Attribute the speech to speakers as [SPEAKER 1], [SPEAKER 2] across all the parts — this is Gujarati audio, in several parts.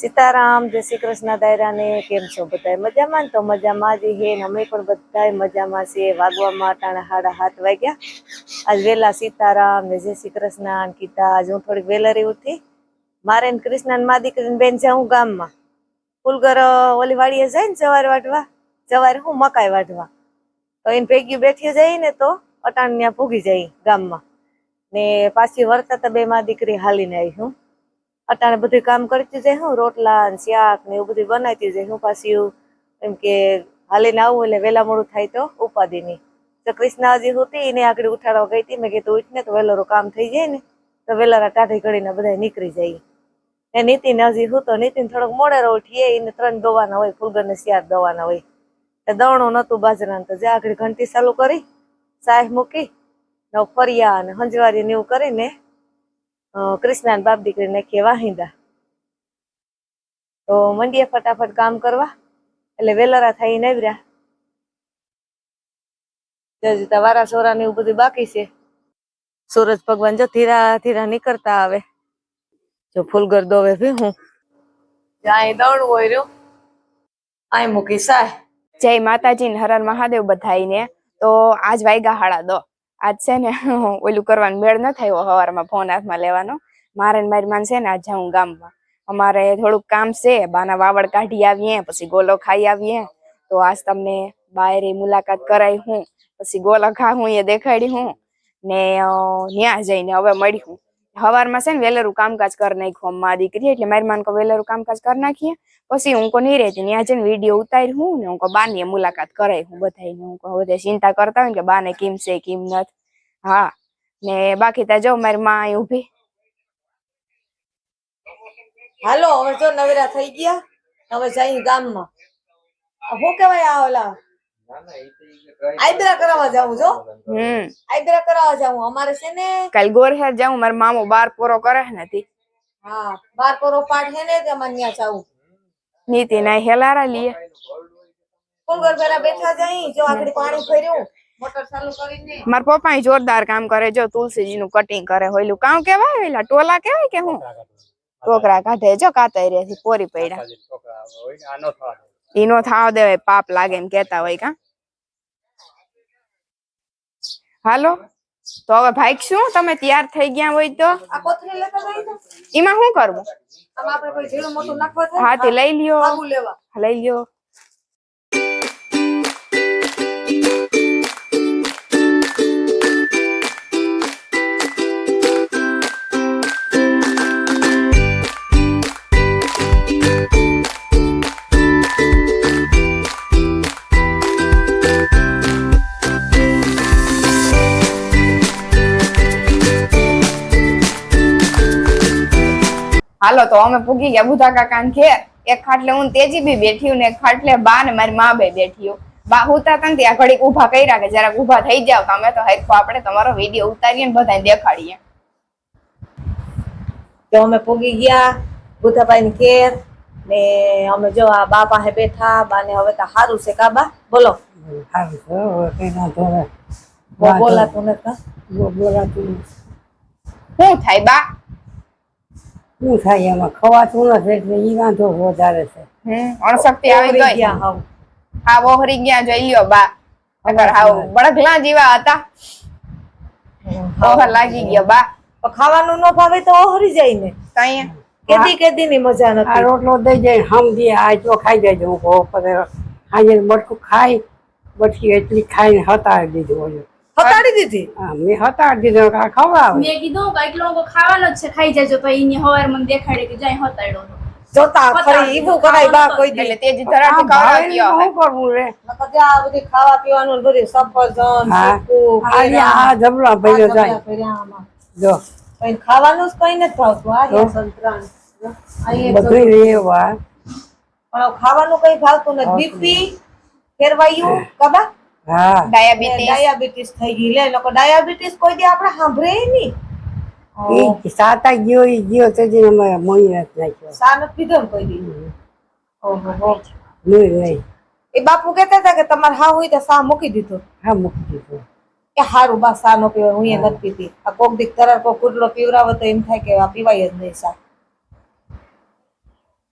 [SPEAKER 1] સીતારામ, જય શ્રી કૃષ્ણ દાયરાને, કેમ છો બધા મજામાં? તો મજામાં જ હે અમે પણ બધા મજામાં છીએ. વાગવામાં ટાણા હાડા હાથ વાગ્યા. આજ વેલા સીતારામ ને જય શ્રી કૃષ્ણ ને કીધા, આજ હું થોડીક વહેલારી ઉઠી. મારે ને કૃષ્ણ ને મા દીકરીને બેન જાઉં ગામમાં. ફૂલગર ઓલી વાડીએ જાય ને જવાર વાટવા સવારે હું મકાઈ વાટવા તો એને ભેગી બેઠી જાય ને તો અટાણ ત્યાં ભૂગી જાય ગામમાં. ને પાછી વર્તા તો બે માં દીકરી હાલીને આવી હું. અટાણે બધું કામ કરતી જાય, હું રોટલા ને શાક ને એવું બધું બનાવતી જાય, હું પાછી એમ કે હાલીને આવું એટલે વહેલા મોડું થાય તો ઉપાધિ નહીં તો કૃષ્ણાજી હતી, એને આગળ ઉઠાડવા ગઈ હતી, મેં કીધું ઉઠ ને તો વહેલો કામ થઈ જાય ને, તો વહેલાના ટાઢી ઘડીને બધા નીકળી જાય. એ નીતિન હજી હું તો, નીતિન થોડોક મોડેરો ઉઠીએ, એને ત્રણ દોવાના હોય ફૂલગર ને શિયાર દોવાના હોય. એ દવણું નતું બાજરાનું, તો જ્યાં આગળ ઘંટી ચાલુ કરી સાહેબ મૂકી, ને ફરિયા અને હંજવારી ને એવું કરીને અ, કૃષ્ણા બાપ દીકરી કેવા હિંદા. તો મંડીએ ફટાફટ કામ કરવા એટલે વેલરા થઈ નવર્યા જજ વારા સોરા ને એવું બધું બાકી છે. સૂરજ ભગવાન જો ધીરા ધીરા નીકળતા આવે. જો ફૂલગર દોવે ભી હું. જાય દોડ હોય રહ્યું. આય મૂકી સાય.
[SPEAKER 2] જય માતાજી ને હર હર મહાદેવ બધાઈને તો આજ વાયગા હાડા દો. આજ છે ને, ઓલું કરવાનું મેળ ન થયો સવારમાં ફોન હાથમાં લેવાનો. મારે મારી માન છે ને, આજ જાઉં ગામમાં. અમારે થોડુંક કામ છે, બાના વાવડ કાઢી આવીએ, પછી ગોલો ખાઈ આવીએ. તો આજ તમને બાયરી મુલાકાત કરાઈ હું, પછી ગોલો ખા હું એ દેખાડી હું. ને ત્યાં જઈને હવે મળી હું સવારમાં છે ને વેલેરું કામકાજ કરી નાખ્યું અમારી દીકરી એટલે મારી માન કો વેલેરું કામકાજ કરી નાખીએ, પછી હું કો નહીં રહેતી ત્યાં જઈને વીડિયો ઉતારી હું ને હું કો બાની મુલાકાત કરાઈ હું બધાને હું કો બધા ચિંતા કરતા હોય ને કે બાને કેમ છે, કેમ નથી. હા, ને બાકી ત્યાં જો મારી માં અહીં ઊભી.
[SPEAKER 1] હાલો, હવે જો નવેરા થઈ ગયા, હવે જઈ ગામમાં. હું કહેવાય આ ઓલા? આઈબ્રા કરાવવા જાવું જો
[SPEAKER 2] હમ.
[SPEAKER 1] આઈબ્રા કરાવવા જાવું. અમારે છે ને
[SPEAKER 2] કાલ ગોરહેર જાઉં મારો મામો બાર પોરો કરે નથી
[SPEAKER 1] હા બાર પોરો પાઠ છે ને તે જાવું.
[SPEAKER 2] નીતિ ના હેલારા લીએ.
[SPEAKER 1] ફૂલગર પેલા બેઠા જાય જો આગળ પાણી ફર્યું. મોટર ચાલુ કરીને.
[SPEAKER 2] મારા પપ્પા જોરદાર કામ કરે. જો તુલસીજી નું કટિંગ કરે હોયલું. કામ કેવાય ઓલા ટોલા કેવાય કે હું? ટોકરા કાઢે. જો કાતાઈ રે પોરી પડ્યા. ઈ નો થાવ દેવાય પાપ લાગે એમ કેતા હોય કા? હાલો? તો હવે ભાઈ શું? તમે તૈયાર થઈ ગયા હોય તો? એમાં શું કરવું? હા તે લઈ લ્યો. લઈ લ્યો. હાલો તો અમે પૂગી ગયા. બુધા કાકા ઘેર. એક ખાટલે હું તેજી બી બેઠી ને એક ખાટલે બા ને મારી મા બે બેઠી બા હુતા હતા ત્યાં ઘડીક ઊભા કર્યા કે જરાક ઊભા થઈ જાવ તો અમે તો હરખો આપણે તમારો વીડિયો ઉતારીએ ને બધાને દેખાડીએ.
[SPEAKER 1] તો અમે પૂગી ગયા બુધાભાઈ ને ઘેર ને અમે જો આ બા પાસે બેઠા બા ને હવે તો સારું છે કા બા બોલો બોલાતું નથી.
[SPEAKER 2] શું થાય બા?
[SPEAKER 3] શું થાય એમાં? ખવાતું નથી એટલે ઈ વાંધો વધારે છે.
[SPEAKER 2] અણશક્તિ આવી ગઈ? હા વોહરી ગયા જોઈ લ્યો બા. નકર હાવ બળગલા જેવા હતા. ઓહર લાગી ગયો બા.
[SPEAKER 1] ખાવાનું ન ભાવે તો ઓહરી જાય ને.
[SPEAKER 2] તો
[SPEAKER 1] કેદી કેદી ની મજા
[SPEAKER 3] આ
[SPEAKER 1] નથી
[SPEAKER 3] રોટલો દઈ જાય સમજી આ તો ખાઈ જાય. હું કહું પછી આજે મટકું ખાઈ બટકી એટલી ખાઈને હતાડી દીધું ઓલું.
[SPEAKER 1] હટાડી દીધી?
[SPEAKER 3] હા મેં હતાડી દીધો કા આ
[SPEAKER 4] મેં કીધું કે એટલો લોકો ખાવાનો જ છે ખાઈ જજો. તો એને હવાર મને દેખાડે કે જાય હતાડ્યો.
[SPEAKER 1] જોતા ફરી ઈવું કરાય બા કોઈ દી
[SPEAKER 2] એટલે તેજી ધરાથી ખવડાવ્યો
[SPEAKER 3] શું કરવું રે?
[SPEAKER 1] નકર આ બધી ખાવા પીવાનું બધું સફરજન
[SPEAKER 3] હા.
[SPEAKER 1] ચીકુ,
[SPEAKER 3] આ આ જબલા
[SPEAKER 1] આ
[SPEAKER 3] જાય. જો.
[SPEAKER 1] કઈ ખાવાનું જ કઈ નથી ભાવતું. આ સંતરાન.
[SPEAKER 3] બધું રેવા
[SPEAKER 1] પણ ખાવાનું કઈ ભાવતું નથી. બીપી ફેરવાયું કબા
[SPEAKER 3] હા.
[SPEAKER 2] ડાયાબિટીસ.
[SPEAKER 1] ડાયાબિટીસ થઈ ગઈ. લે લોકો ડાયાબિટીસ કોઈ દી આપણે સાંભળે નહીં.
[SPEAKER 3] સાતા ગયો ઈ ગયો તો જ મોઈ નથી નાખ્યો.
[SPEAKER 1] સા નથી પીધો કોઈ દી? ઓહો
[SPEAKER 3] નહીં નહીં.
[SPEAKER 1] એ બાપુ કહેતા હતા કે તમારે હા હોય તો સા મૂકી દીધો.
[SPEAKER 3] હા મૂકી દીધું.
[SPEAKER 1] કે હારું બા સા નો પીવાય હું એ નથી પીતી. આ કોક દીક તરર કોક કુટલો પીવરાવો તો એમ થાય કે આ પીવાય જ નહીં સા.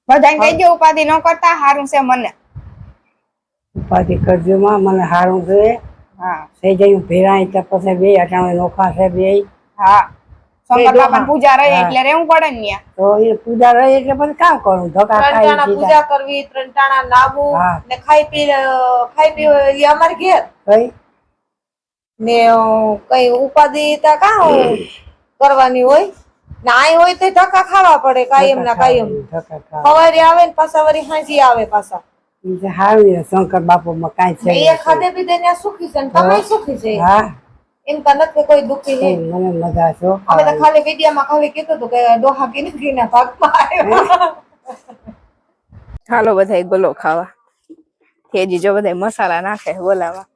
[SPEAKER 2] બધાને ઉપાધિ ન કરતા હારું છે મને.
[SPEAKER 3] ઉપાધિ કરજો માં મને સારું જોઈએ
[SPEAKER 2] હા.
[SPEAKER 3] થઈ જઈ ભેરાય તો પછી બે અટાણે નોખા છે બે.
[SPEAKER 2] હા. પૂજા રહી એટલે રહેવું પડે ને
[SPEAKER 3] તો એ પૂજા રહી એટલે પછી કામ કરું ખાઈ
[SPEAKER 1] પૂજા કરવી ત્રણ ટાણા નાવું ને ખાઈ પી ખાઈ પી અમારે ઘેર.
[SPEAKER 3] કઈ?
[SPEAKER 1] ને કઈ ઉપાધિ તા કા કરવાની હોય? ને આય હોય તો ધક્કા ખાવા પડે કાયમ ના કાયમ.
[SPEAKER 3] ધક્કા ખાવા
[SPEAKER 1] સવારે આવે ને પાછા વરી હાજી આવે પાછા.
[SPEAKER 3] શંકર બાપુ માં કાંઈ છે
[SPEAKER 1] એ ખાધે પીધે ને સુખી છે ને તમે સુખી છે?
[SPEAKER 3] હા.
[SPEAKER 1] એમ તો નથી કોઈ દુખી
[SPEAKER 3] મને મજા છો
[SPEAKER 1] અમે તો ખાલી વિડિયામાં ખાલી કીધું હતું કે ડોહા કીને કીને ભાગમાં આવ્યા.
[SPEAKER 2] હાલો બધા ગોલો ખાવા. તેજી જો બધા મસાલા નાખે બોલાવા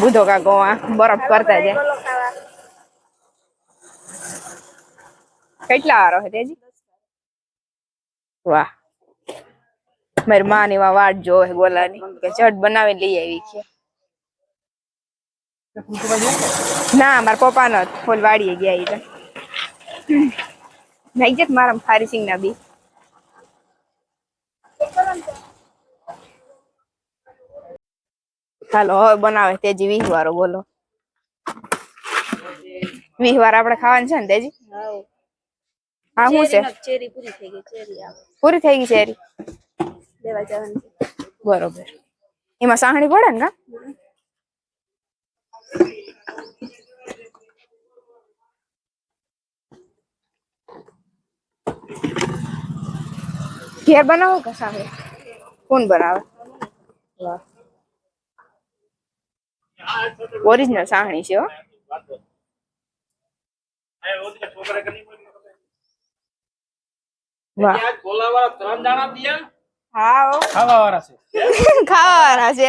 [SPEAKER 2] બુધો કા ગોવા બરફ કરતા જાય. કેટલા વારો છે તેજી? વાહ. મારી માં ની વાટ જોવે ગોલાની. કે ચટ બનાવી લઈ આવી છે. ના મારા પપ્પા નો ફૂલ વાડીએ ગયા ઈ તો. જત મારા ફારીસિંગ ના બી. હાલો હવે બનાવે તેજી વીસ વાળો બોલો. વીસ વાર આપણે ખાવાનું છે ને તેજી? હા. શું છે?
[SPEAKER 4] પૂરી થઈ ગઈ ચેરી
[SPEAKER 2] પૂરી થઈ ગઈ શેરી
[SPEAKER 4] લેવા જવાની છે.
[SPEAKER 2] બરોબર એમાં સાહણી પડે ને કા ઘેર બનાવો કે સાહણી કોણ બનાવે વાહ ઓરિજિનલ સાહણી છે હો વાહ હા હો. ખાવાવાળા છે.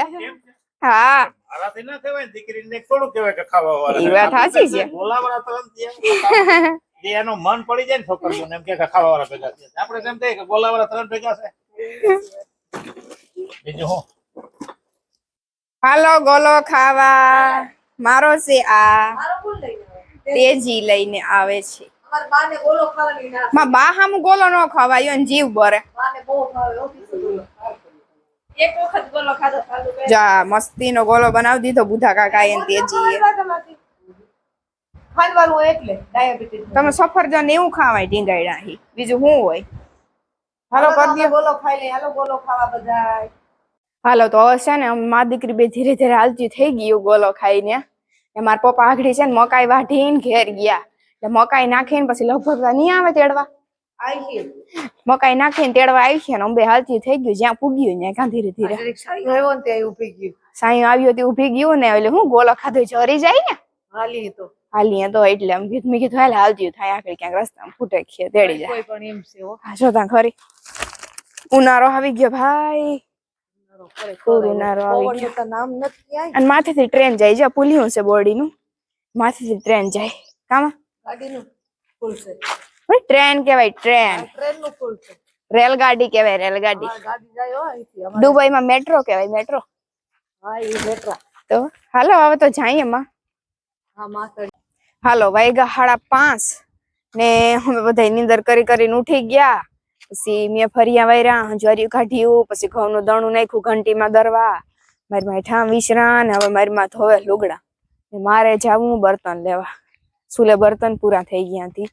[SPEAKER 2] હા.
[SPEAKER 5] મારાથી ના કહેવાય ને દીકરીને થોડું કહેવાય કે ખાવાવાળા.
[SPEAKER 2] ઈ વાત સાચી છે.
[SPEAKER 5] બોલાવાળા તો એમ. થયા. જે એનું મન પડી જાય ને છોકરીઓને એમ કે ખાવા વાળા ભેગા છે. આપણે કેમ કહીએ કે બોલાવાળા ત્રણ ભેગા છે. બીજું હું
[SPEAKER 2] હાલો ગોલો ખાવા. મારો છે આ.
[SPEAKER 1] મારો કોણ લઈને આવે?
[SPEAKER 2] તેજી લઈને આવે છે.
[SPEAKER 1] ખાવાની
[SPEAKER 2] માં બા હામુ ગોલો ન ખવાયો ને જીવ બરે.
[SPEAKER 4] એક વખત ગોલો ખાધો
[SPEAKER 2] જા મસ્તી નો ગોલો બનાવી દીધો બુધા કાકા એ. તેજી
[SPEAKER 1] ખાંડવાનું હોય એટલે ડાયાબિટીસ
[SPEAKER 2] તમે સફરજન એવું ખાવાય ઢીંગાયડા હી બીજું શું હોય? હાલો કરી
[SPEAKER 1] ગોલો ખાઈ લે હાલો ગોલો ખાવા બધા
[SPEAKER 2] હાલો તો હવે છે ને મા દીકરી બે ધીરે ધીરે હાલતી થઈ ગયું ગોલો ખાઈને. ને મારા પપ્પા આગળી છે ને મકાઈ વાઢીને ઘેર ગયા. એટલે મકાઈ નાખીને પછી લગભગ નહીં આવે તેડવા. મકાઈ નાખીને તેડવા આવી છે અંબે હાલતી થઈ ગયું જ્યાં પૂગ્યું ત્યાં ધીરે. ધીરે સાયું આવ્યો તે ઊભી ગયું ને એટલે હું ગોલો ખાધો જરી જાય ને.
[SPEAKER 1] હાલી તો.
[SPEAKER 2] હાલી તો એટલે કીધું મેં કીધું હાલ હાલતી થાય આખી ક્યાંક રસ્તામાં ફૂટે ખીએ તેડી જાય.
[SPEAKER 1] પણ એમ છે હા.
[SPEAKER 2] જોતા ખરી. ઉનાળો આવી ગયો ભાઈ. ઉનાળો આવી ગયો.
[SPEAKER 1] નામ નથી
[SPEAKER 2] અને માથેથી ટ્રેન જાય છે પુલિયું છે બોડીનું માથેથી ટ્રેન જાય. કામાં?
[SPEAKER 1] ગાડીનું ફૂલ છે.
[SPEAKER 2] ટ્રેન કહેવાય ટ્રેન.
[SPEAKER 1] ટ્રેનનું છે.
[SPEAKER 2] રેલગાડી કહેવાય રેલગાડી.
[SPEAKER 1] ગાડી જાય અહીંથી
[SPEAKER 2] દુબઈમાં મેટ્રો કહેવાય મેટ્રો.
[SPEAKER 1] હા એ મેટ્રો.
[SPEAKER 2] તો હાલો હવે તો જઈએ માં.
[SPEAKER 1] હા માથડી
[SPEAKER 2] હાલો વાયગા હાડા પાંચ. ને અમે બધા નીંદર કરી કરીને ઉઠી ગયા. પછી મેં ફરિયા વાયરા જ્વારી કાઢ્યું પછી ઘઉંનું દણું નાખ્યું ઘંટીમાં દરવા. મારી માં ઠામ વિશ્રાન હવે મારી માં ધોવે લુગડા. મારે જવું બર્તન લેવા. સુલે બર્તન પૂરા થઈ ગયા હતી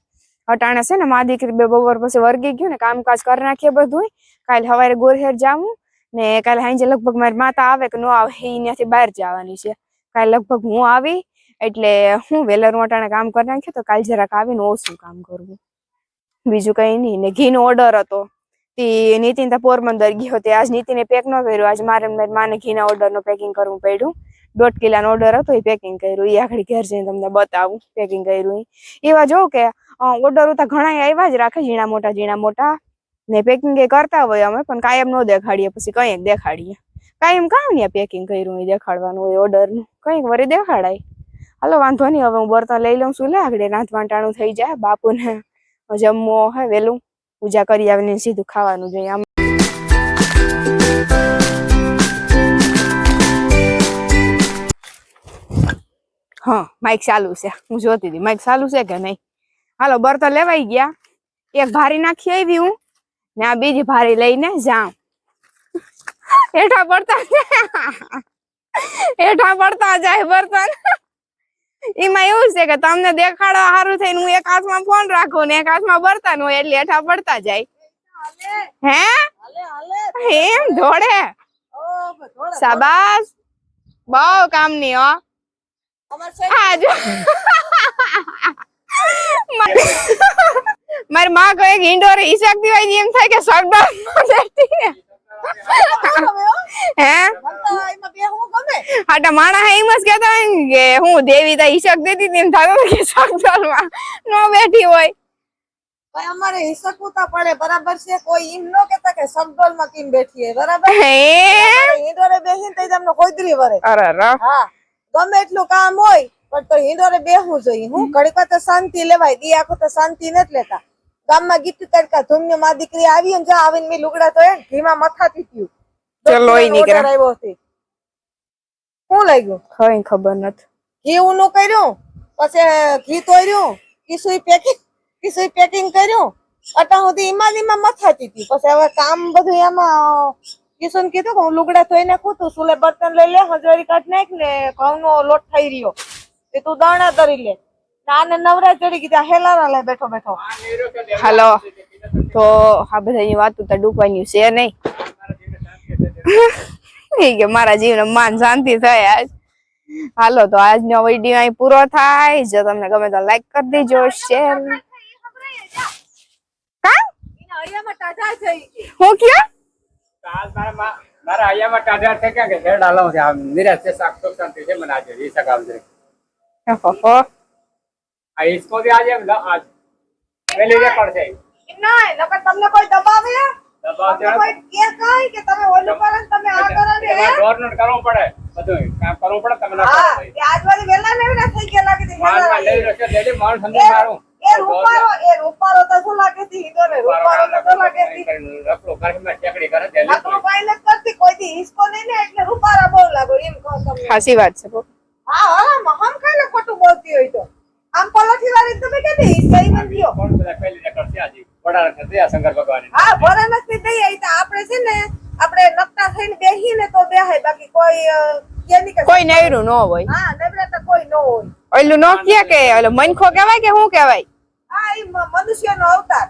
[SPEAKER 2] અટાણે છે ને મા દીકરી બે બપોર પછી વર્ગી ગયું ને કામકાજ કરી નાખીએ બધું કાલે સવારે ગોરહેર જાવું ને કાલે સાંજે લગભગ મારી માતા આવે કે ન આવે એ ત્યાંથી બહાર જવાની છે. કાલે લગભગ હું આવી એટલે હું વેલર અટાણે કામ કરી નાખ્યું તો કાલે જરાક આવીને ઓછું કામ કરવું. બીજું કઈ નહીં ને ઘીનો ઓર્ડર હતો. તે નીતિન તો પોરબંદર ગયો તે આજ નીતિને પેક ન કર્યું. આજ મારે મારી માને ઘીના ઓર્ડરનું પેકિંગ કરવું પડ્યું. દોઢ કિલાનો ઓર્ડર હતો એ પેકિંગ કર્યું. એ આખડી ઘેર જઈને તમને બતાવું પેકિંગ કર્યું એવા જો કે ઓર્ડર તો ઘણા આવ્યા જ રાખે, ઝીણા મોટા ઝીણા મોટા. ને પેકિંગ એ કરતા હોય અમે, પણ કાયમ ન દેખાડીએ, પછી કંઈક દેખાડીએ. કાયમ કામ ને પેકિંગ કર્યું એ દેખાડવાનું હોય ઓર્ડરનું. કંઈક વરી દેખાડાય. હાલો, વાંધો નહીં, હવે હું બર્તન લઈ લઉં છું લે આગળ. રાત વાંટાણું થઈ જાય, બાપુને જમવો હે વેલું પૂજા કરી આવીને સીધું ખાવાનું જોઈએ. આમ હા માઇક ચાલુ છે. હું જોતી હતી. માઇક ચાલુ છે કે નહીં? હાલો બર્તન લેવાઈ ગયા. એક ભારી નાખી આવી હું ને આ બીજી ભારી લઈને જાઉં. હેઠા પડતા હેઠા પડતા જાય બર્તન. એમાં એવું છે કે તમને દેખાડવા સારું થઈને હું એક હાથમાં ફોન રાખું ને એક હાથમાં બર્તન હોય એટલે હેઠા પડતા જાય. હે? એમ ધોડે શાબાશ. બહુ કામની હો. મારી માં કહે કે ઇન્ડોર ઈશાક દિવાળી એમ થાય કે સગડા બેઠી હે? હાટા માણા હે એમ જ કહેતા હોય કે હું દેવી તા ઈશક દેતી હતી એમ થતું કે સગડોળમાં નો બેઠી હોય.
[SPEAKER 1] ભાઈ અમારે હિસકુતા પડે. બરાબર છે? કોઈ એમ નો કેતા કે શબ્દોલમાં કેમ બેઠી બરાબર?
[SPEAKER 2] હે?
[SPEAKER 1] હિંડોરે બેસીને તો તમને ખોદરી વરે.
[SPEAKER 2] અરે
[SPEAKER 1] હા. ગમે એટલું કામ હોય પણ તો હિંડોરે બેહવું જોઈએ. હું ઘડીક તો શાંતિ લેવાય દી આખો તો શાંતિ નથી લેતા. ગામમાં ગીત તડકા ધૂમ્યો માં દીકરી આવી ને જા આવીને મેં લુગડા તો ઘીમાં મથાતી થયું
[SPEAKER 2] ચલો, ઈ નીકળે.
[SPEAKER 1] આવ્યો હતી. શું લાગ્યું?
[SPEAKER 2] કઈ ખબર નથી.
[SPEAKER 1] ઘી ઊનું કર્યું પછી ઘી તોર્યું કિસુઈ પેકિંગ કિસુઈ પેકિંગ કર્યું. અટા સુધી ધીમા ઈમાં મથાતી હતી. પછી હવે કામ બધું એમાં કિશુને કીધું કે હું લુગડા ધોઈ નાખું તું સુલે બર્તન લઈ લે હજવારી કાઢ નાખ ને ઘઉંનો લોટ થઈ રહ્યો. તે તું દાણા કરી લે. આને નવરા ચડી કીધા હેલારા લે બેઠો બેઠો.
[SPEAKER 2] હાલો. તો હા બધાની વાત તો ડૂબવાની છે નહીં. કે મારા જીવને માન શાંતિ થાય આજ. હાલો તો આજનો વીડિયો અહીં પૂરો થાય. જો તમને ગમે તો લાઈક કરી દેજો શેર હું કયો?
[SPEAKER 6] આજ મારા મારા અહીંયા ટાઢા થઈ કે હેડ હાલો છે આમ નિરાશ છે શાક તો શાંતિ છે મને આજે ઈ શાક આવશે
[SPEAKER 2] ઓહો
[SPEAKER 6] આ ઈસકો બી આજે આજ વેલી રેકોર્ડ છે.
[SPEAKER 1] ના નકર તમને કોઈ દબાવે?
[SPEAKER 6] દબાવ
[SPEAKER 1] કોઈ કે તમે ઓલું કરો ને તમે આ કરો ને
[SPEAKER 6] એમાં ગવર્નમેન્ટ કરવું પડે. બધું કામ કરવું પડે તમે ના કરો
[SPEAKER 1] આજ વાળી વેલા ને વેલા થઈ ગયા લાગે છે
[SPEAKER 6] માલ લઈ રહ્યો છે ડેડી માલ સમજી મારું.
[SPEAKER 1] એ રૂપારો એ રૂપારો તો શું લાગે છે? હિંદોને રૂપારો તો શું લાગે છે?
[SPEAKER 6] રખડો કરીને ટેકડી કરે છે
[SPEAKER 1] આપણો ભાઈ નથી કરતી કોઈ દી હિસકો નહીં ને એટલે રૂપારા બહુ લાગો એમ કહો તમને.
[SPEAKER 2] સાચી વાત છે
[SPEAKER 1] હા હા મહામ કાલે ખોટું બોલતી હોય તો. આમ પલોઠી વાળી તમે કે હિસ્સા સહી નથી દ્યો.
[SPEAKER 6] કોણ બધા પહેલી ને છે? આજી વડાર છે આ શંકર ભગવાન.
[SPEAKER 1] હા વડાર નથી દઈ આઈ તો આપણે છે ને આપણે નકટા થઈને બેહી ને તો બેહાય બાકી કોઈ કેની કે
[SPEAKER 2] કોઈ નૈરું ન હોય.
[SPEAKER 1] હા નવરાતા કોઈ ન હોય.
[SPEAKER 2] ઓલું નો કે કે ઓલું મનખો કહેવાય કે શું કહેવાય?
[SPEAKER 1] મનુષ્યનો અવતાર.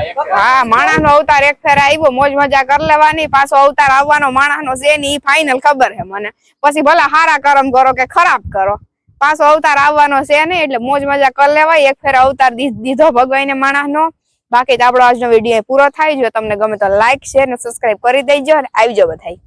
[SPEAKER 6] એક
[SPEAKER 2] હા માણસ નો અવતાર એક ફેર આવ્યો મોજ મજા કરી લેવાની પાછો અવતાર આવવાનો માણસ નો છે ની ફાઇનલ ખબર છે મને. પછી ભલે સારા કરમ કરો કે ખરાબ કરો. પાછો અવતાર આવવાનો છે નહીં એટલે મોજ મજા કરી લેવાય એક ફેર અવતાર દીધો ભગવાન માણસ નો બાકી તો આપણો આજનો વીડિયો પૂરો થાય. જો તમને ગમે તો લાઈક શેર ને સબસ્ક્રાઇબ કરી દેજો અને આવજો બધાય.